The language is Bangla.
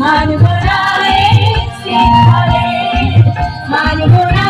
মানব না